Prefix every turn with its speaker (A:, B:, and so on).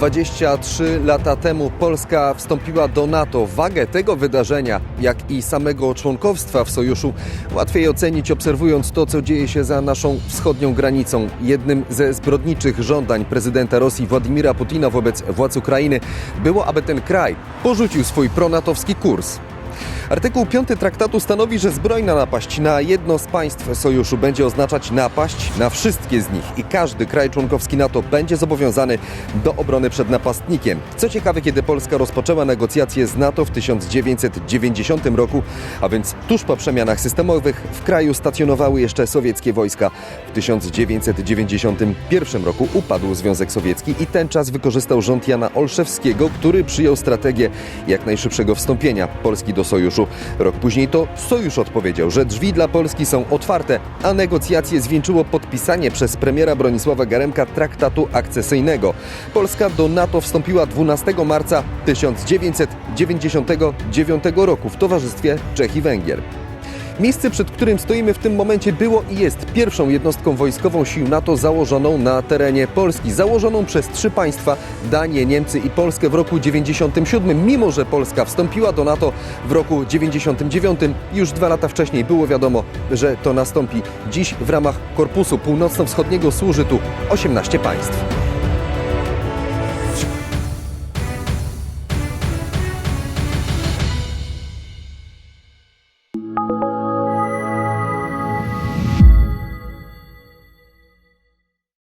A: 23 lata temu Polska wstąpiła do NATO. Wagę tego wydarzenia, jak i samego członkowstwa w sojuszu, łatwiej ocenić obserwując to, co dzieje się za naszą wschodnią granicą. Jednym ze zbrodniczych żądań prezydenta Rosji Władimira Putina wobec władz Ukrainy było, aby ten kraj porzucił swój pronatowski kurs. Artykuł 5 traktatu stanowi, że zbrojna napaść na jedno z państw sojuszu będzie oznaczać napaść na wszystkie z nich i każdy kraj członkowski NATO będzie zobowiązany do obrony przed napastnikiem. Co ciekawe, kiedy Polska rozpoczęła negocjacje z NATO w 1990 roku, a więc tuż po przemianach systemowych, w kraju stacjonowały jeszcze sowieckie wojska. W 1991 roku upadł Związek Sowiecki i ten czas wykorzystał rząd Jana Olszewskiego, który przyjął strategię jak najszybszego wstąpienia Polski do sojuszu. Rok później to sojusz odpowiedział, że drzwi dla Polski są otwarte, a negocjacje zwieńczyło podpisanie przez premiera Bronisława Garemka traktatu akcesyjnego. Polska do NATO wstąpiła 12 marca 1999 roku w towarzystwie Czech i Węgier. Miejsce, przed którym stoimy w tym momencie, było i jest pierwszą jednostką wojskową sił NATO założoną na terenie Polski. Założoną przez trzy państwa Danię, Niemcy i Polskę w roku 97. Mimo, że Polska wstąpiła do NATO w roku 99, już dwa lata wcześniej było wiadomo, że to nastąpi. Dziś w ramach Korpusu Północno-Wschodniego służy tu 18 państw.